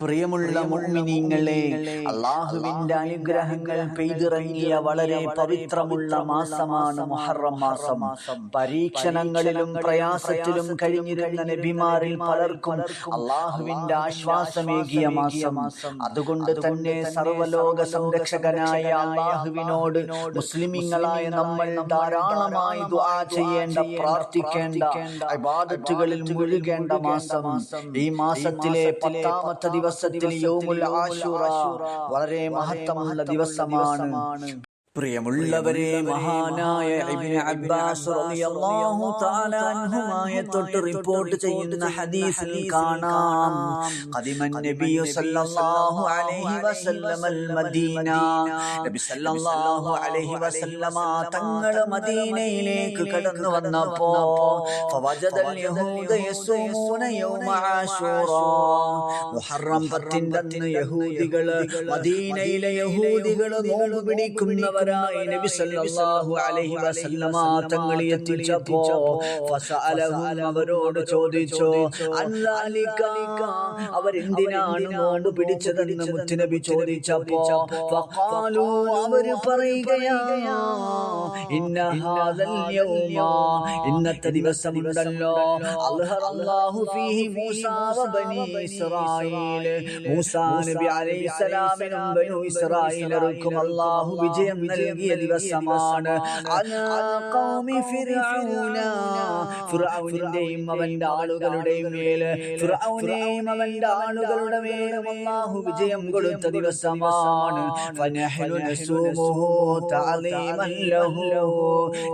പ്രിയമുള്ള മുഅ്മിനീങ്ങളെ അള്ളാഹുവിന്റെ അനുഗ്രഹങ്ങൾ പെയ്തിറങ്ങിയ വളരെ പവിത്രമുള്ള മാസമാണ് മുഹറം മാസം. പരീക്ഷണങ്ങളിലും പ്രയാസത്തിലും കഴിഞ്ഞിരുന്ന നബിമാരിൽ പലർക്കും അള്ളാഹുവിന്റെ ആശ്വാസമേകിയ മാസം. അതുകൊണ്ട് തന്നെ സർവലോക സംരക്ഷകനായ അള്ളാഹുവിനോട് മുസ്ലിമിങ്ങളായ നമ്മൾ ധാരാളമായി ദുആ ചെയ്യേണ്ട പ്രാർത്ഥിക്കേണ്ട ഇബാദത്തുകളിൽ മുഴുകേണ്ട മാസം. ഈ മാസത്തിലെ പത്താമത്തെ ദിവസത്തിൽ യൗമുൽ ആശുറ. വളരെ മഹത്തമുള്ള ദിവസമാണ്. പ്രിയമുള്ളവരെ മഹാനായ അബ്ബാസ് റളിയല്ലാഹു തആല അൻഹുമായ തൊട്ട് റിപ്പോർട്ട് ചെയ്യുന്ന ഹദീസിൽ കാണാം. ഖദിമൻ നബി സല്ലല്ലാഹു അലൈഹി വസല്ലം അൽ മദീന. നബി സല്ലല്ലാഹു അലൈഹി തങ്ങൾ മദീനയിലേക്ക് കടന്നു വന്നപ്പോ ഫവജദൽ യഹൂദ യസൂമൂന യൗമ ആശൂറ. മുഹറം 10 യഹൂദികൾ മദീനയിലെ യഹൂദികൾ നോമ്പ് പിടിക്കുന്നവർ വരായി നബി സല്ലല്ലാഹു അലൈഹി വസല്ലമ തങ്ങൾ എത്തിച്ചപ്പോ ഫസഅലഹും അവരോട് ചോദിച്ചു അല്ലാലിക അവരെന്തിനാണ് നോമ്പ് പിടിച്ചതെന്ന് മുത്തുനബി ചോദിച്ചപ്പോ ഫഖാലു അവർ പറയുകയാ ഇന്ന ഹാദൽ യൗമ ഇന്നത്തെ ദിവസമുണ്ടല്ലോ അൽഹറല്ലാഹു ഫീഹി മൂസ വബനി ഇസ്രായീൽ മൂസ നബി അലൈഹി സലാമിനും ബനു ഇസ്രായീലർക്കും അല്ലാഹു വിജയം നൽകിയ ദിവസമാണ്. ഫിറൌനിന്റെയും അവന്റെ ആളുകളുടെയും മേൽ. ഫിറൌനെയും അവന്റെ ആളുകളുടെ മേലും അല്ലാഹു വിജയം കൊടുത്ത ദിവസമാണ്.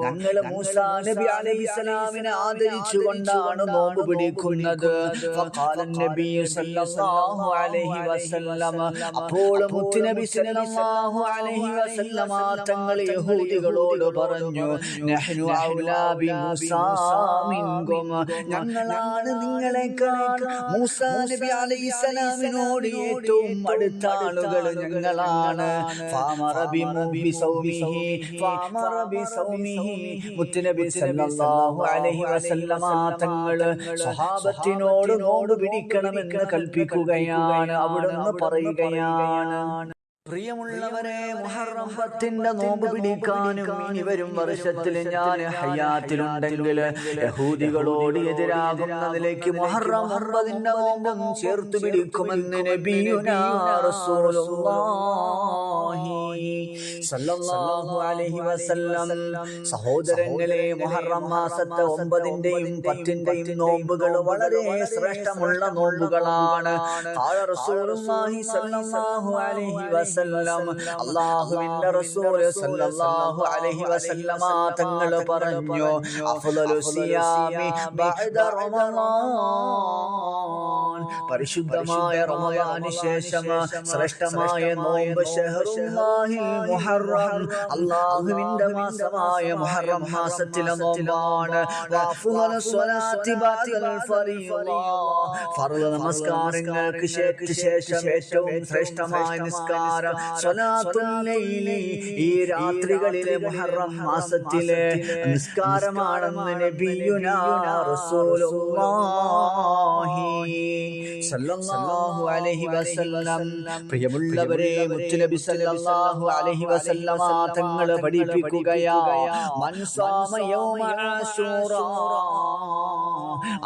ഞങ്ങൾ മൂസാ നബി അലൈഹിസ്സലാമിനെ ആദരിച്ചുകൊണ്ടാണ് നോമ്പ് പിടിക്കുന്നത്. അപ്പോൾ മുത്തുനബി സല്ലല്ലാഹു അലൈഹി വസല്ലമ തങ്ങൾ യഹൂദികളോട് പറഞ്ഞു ഞങ്ങളാണ് നിങ്ങളെക്കാൾ മൂസാ നബി ഏറ്റവും അടുത്ത ആളുകൾ ഞങ്ങളാണ്. ോട് സ്വഹാബത്തിനോട് നോട് പിടിക്കണമെന്ന് കൽപ്പിക്കുകയാണ്. അവിടുന്ന് പറയുകയാണ്. പ്രിയമുള്ളവരെ മുഹറം പത്തിന്റെ നോമ്പ് പിടിക്കാനും ഇനി വരും വർഷത്തിൽ ഞാൻ ഹയാത്തിലുണ്ടെങ്കിൽ യഹൂദികളോട് എതിരാകുന്നതിലേക്ക് മുഹറം ഒമ്പതിന്റെ നോമ്പും ചേർത്ത് പിടിക്കുമെന്ന് സഹോദരങ്ങളെ മുഹറം മാസത്തെ ഒമ്പതിന്റെയും പത്തിന്റെയും നോമ്പുകൾ വളരെ ശ്രേഷ്ഠമുള്ള നോമ്പുകളാണ്. വസല്ലം അല്ലാഹുവിന്റെ റസൂൽ സല്ലല്ലാഹു അലൈഹി വസല്ലമ തങ്ങൾ പറഞ്ഞു അഫ്ളലു സിയാമി ബഅദ റമളാൻ പരിശുദ്ധമായ റമളാന് ശേഷം ശ്രേഷ്ഠമായ നോമ്പ് ഷഹറുല്ലാഹിൽ മുഹറം അല്ലാഹുവിന്റെ മാസമായ മുഹറം മാസത്തിലെ നോമ്പാണ്. വഅഫ്ളലു സ്വലാത്തി ബഅദൽ ഫരീള ഫർദ് നമസ്കാരങ്ങൾക്ക് ശേഷം ഏറ്റവും ശ്രേഷ്ഠമായ നിസ്കാരം ഈ രാത്രികളിലെ മുഹറം മാസത്തിലെ നിസ്കാരമാണെന്ന് നബിയുനാ റസൂലുള്ളാഹി സല്ലല്ലാഹു അലൈഹി വസല്ലം. പ്രിയമുള്ളവരെ മുത്തുനബി സല്ലല്ലാഹു അലൈഹി വസല്ലം തങ്ങൾ പഠിപ്പിക്കുകയാ. മൻ യൗമ ആശൂറ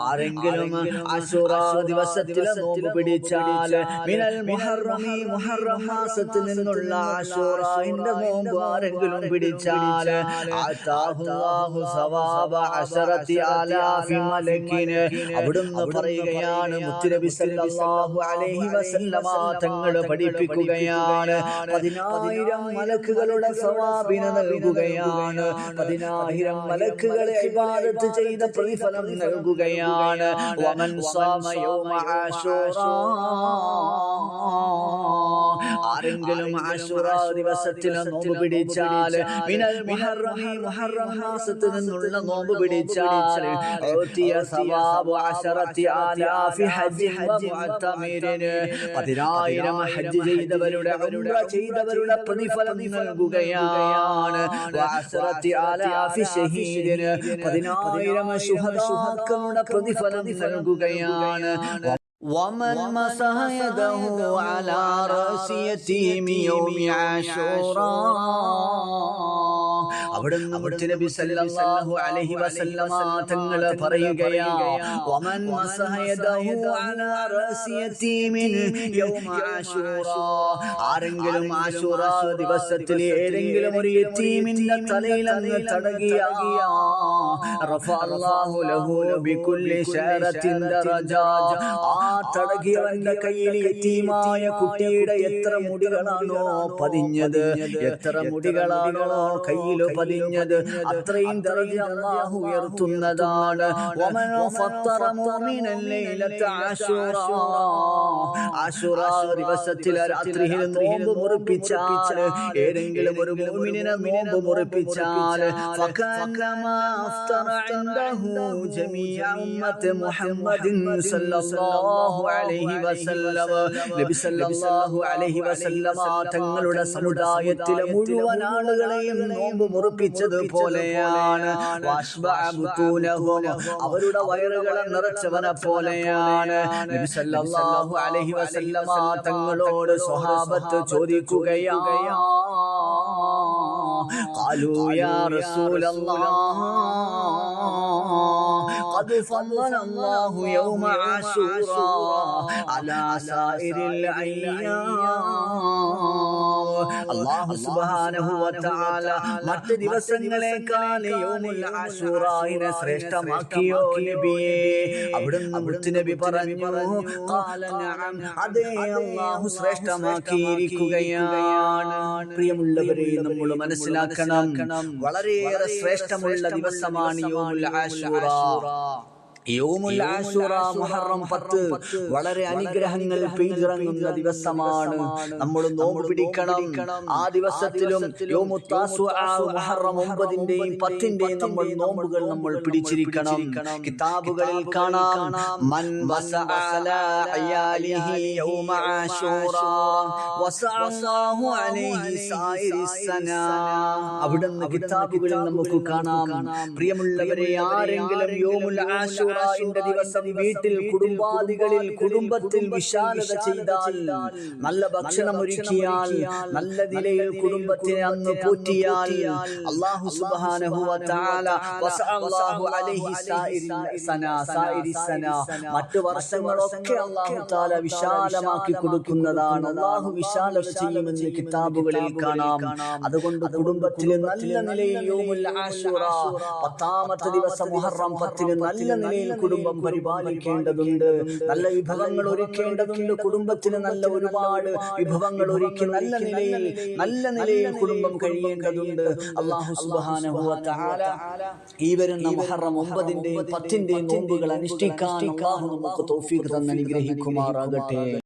ആരെങ്കിലും അശൂറ ദിവസത്തിൽ നോമ്പ് പിടിച്ചാൽ മിനൽ മുഹറമി മുഹറം മാസത്തിൽ നിന്നുള്ള അശുറന്റെ നോമ്പ് ആരെങ്കിലും പിടിച്ചാൽ അവിടുന്ന് പറയുകയാണ് തങ്ങൾ പഠിപ്പിക്കുകയാണ്. പതിനായിരം മലക്കുകളുടെ സവാബിന് നൽകുകയാണ്. പതിനായിരം മലക്കുകളെ ഇബാദത്ത് ചെയ്ത പ്രതിഫലം നൽകുകയാണ്. വമൻ ആശൂറ. ആരെങ്കിലും ആശുറ ദിവസത്തിൽ നോമ്പ് പിടിച്ചാൽ മിനൽ മുഹറമി മുഹറം മാസത്തിൽ നിന്നുള്ള നോമ്പ് പിടിച്ചാൽ ഔതിയ സവാബ് അശറത്തി ആലാഫി ഹജ്ജ് മുഅത്തമിരിന് പതിനായിരം ഹജ്ജ് ചെയ്തവരുടെ ഉംറ ചെയ്തവരുടെ പ്രതിഫലം നൽകുകയാണ്. അശറത്തി ആലാഫി ഷഹീദിന് പതിനായിരം ശുഹദാക്കളുടെ പ്രതിഫലം നൽകുകയാണ്. ومن مسح يده على رأس يتيم يوم عاشوراء. അവിടുന്ന് നബി സല്ലല്ലാഹു അലൈഹി വസല്ലമ തങ്ങൾ പറയുകയാ വമൻ മസഹ യദഹു അലാ റഅസി യതീമിൻ യൗമ ആശൂറ. ആരെങ്കിലും ആശൂറ ദിവസത്തിൽ ഏതെങ്കിലും ഒരു യതീമിന്റെ തലയിൽ അങ്ങ് തടകിയ. റഫഅല്ലാഹു ലഹു ബികുല്ലി ശറത്തിൻ ദറജ ആ തടകിയവന്റെ കയ്യിൽ യതീമായ കുട്ടിയുടെ എത്ര മുടികളാണോ പതിഞ്ഞത്? എത്ര മുടികളാണോ കയ്യിൽ പതിഞ്ഞത് അത്രയും ദർജ അല്ലാഹു ഉയർത്തുന്നതാണ്. ദിവസത്തിലെ രാത്രിയിൽ നോമ്പ് മുറിപ്പിച്ചാൽ ഏതെങ്കിലും ഒരു മുഅ്മിനിനെ നോമ്പ് മുറിപ്പിച്ചാൽ ഫകന്നമാ അഫ്തറ ഇൻദഹു ജമീഅ ഉമ്മത്ത് മുഹമ്മദിൻ സല്ലല്ലാഹു അലൈഹി വസല്ലം നബി സല്ലല്ലാഹു അലൈഹി വസല്ലമ തങ്ങളുടെ സമുദായത്തിലെ മുഴുവൻ ആളുകളെയും നോമ്പ് മുറിപ്പിച്ചത് പോലെയാണ് വാശ്ബഅ ബുതൂനഹും അവരുടെ വയറുകളെ നിറച്ചവനെ പോലെയാണ് നബി സല്ലല്ലാഹു അലൈഹി വസല്ലമ തങ്ങളോട് സ്വഹാബത്ത് ചോദിക്കുകയാണ് قالوا يا رسول الله قد فضل الله يوم عاشوراء على سائر الأيام അള്ളാഹു സുബ്ഹാനഹു വതആല മറ്റ് ദിവസങ്ങളെക്കാൾ യൗമുൽ ആശൂറായിനെ ശ്രേഷ്ഠമാക്കിയോ നബിയേ അവിടുന്ന് മുത്തുനബി പറഞ്ഞു ഖാല നഅം അതേ അള്ളാഹു ശ്രേഷ്ഠമാക്കിയിരിക്കുകയാണ് പ്രിയമുള്ളവരെ നമ്മൾ മനസ്സിലാക്കണം വളരെയേറെ ശ്രേഷ്ഠമുള്ള ദിവസമാണ് യൗമുൽ ആശൂറ യൗമുൽ ആശുറ മുഹറം പത്ത്. വളരെ അനുഗ്രഹങ്ങൾ പെയ്തിറങ്ങുന്ന ദിവസമാണ്. നമ്മൾ നോമ്പ് പിടിക്കണം. ആ ദിവസത്തിലും മുഹറം ഒമ്പതിന്റെയും പത്തിന്റെയും നമ്മൾ നോമ്പുകൾ നമ്മൾ പിടിച്ചിരിക്കണം. കിതാബുകളിൽ കാണാം. മൻ അവിടുന്ന് കിതാബുകളിൽ നമുക്ക് കാണാം. പ്രിയമുള്ളവരെ ആരെങ്കിലും യോമുൽ ആശൂറ ആശുറാന്റെ ദിവസം വീട്ടിൽ കുടുംബാദികളിൽ കുടുംബത്തിൽ വിശാലത ചെയ്താൽ നല്ല ഭക്ഷണം ഒരുക്കിയാൽ നല്ല നിലയിൽ കുടുംബത്തിനെ അന്ന് പോറ്റിയാൽ അള്ളാഹു മറ്റു വർഷങ്ങളൊക്കെ അള്ളാഹു താല വിശാലമാക്കി കൊടുക്കുന്നതാണ് അള്ളാഹു വിശാലത ചെയ്യുമെന്ന് കിതാബുകളിൽ കാണാം. അതുകൊണ്ട് കുടുംബത്തിൽ നല്ല നിലയിൽ പത്താമത്തെ ദിവസം മുഹറം പത്തിന് നല്ല നിലയിൽ കുടുംബം പരിപാലിക്കേണ്ടതുണ്ട്. നല്ല വിഭവങ്ങൾ ഒരുക്കേണ്ടതുണ്ട്. കുടുംബത്തിന് നല്ല ഒരുപാട് വിഭവങ്ങൾ ഒരുക്കി നല്ല നിലയിൽ നല്ല നിലയിൽ കുടുംബം കഴിയേണ്ടതുണ്ട്. അള്ളാഹു തആല ഈ വരുന്ന മുഹറം ഒമ്പതിന്റെയും പത്തിന്റെയും നോമ്പുകൾ അനുഷ്ഠിക്കാൻ അള്ളാഹു നമുക്ക് തൗഫീഖ് തന്ന് അനുഗ്രഹിക്കുമാറാകട്ടെ